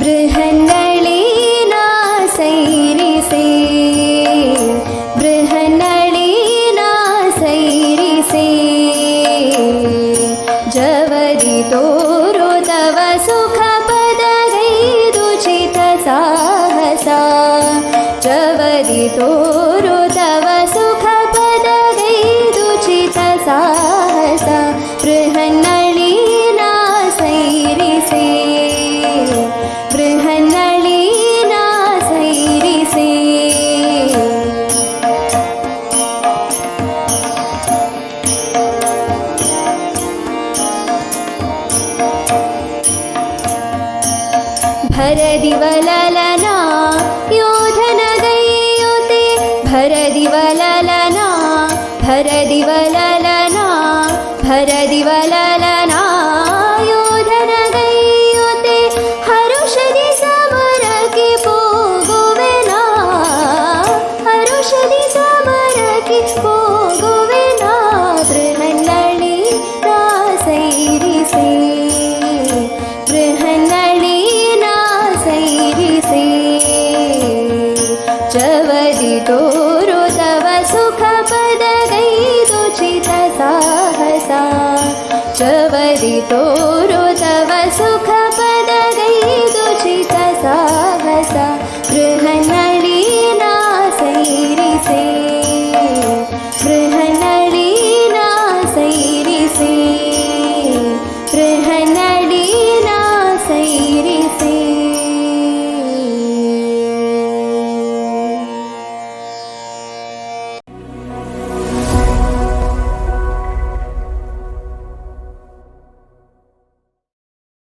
बृहन्नळीना सैरिसे बृहन्नळीना सैरिसे भरदिवललना योधनगैयुते भरदिवललना भरदिवललना भरदिवललना Oreo तव सुखपदगैरुचित साहसा। चवरि तोरु तव सुखपदगैरुचित साहसा। दुचिता सहस गृही ना गृहनळी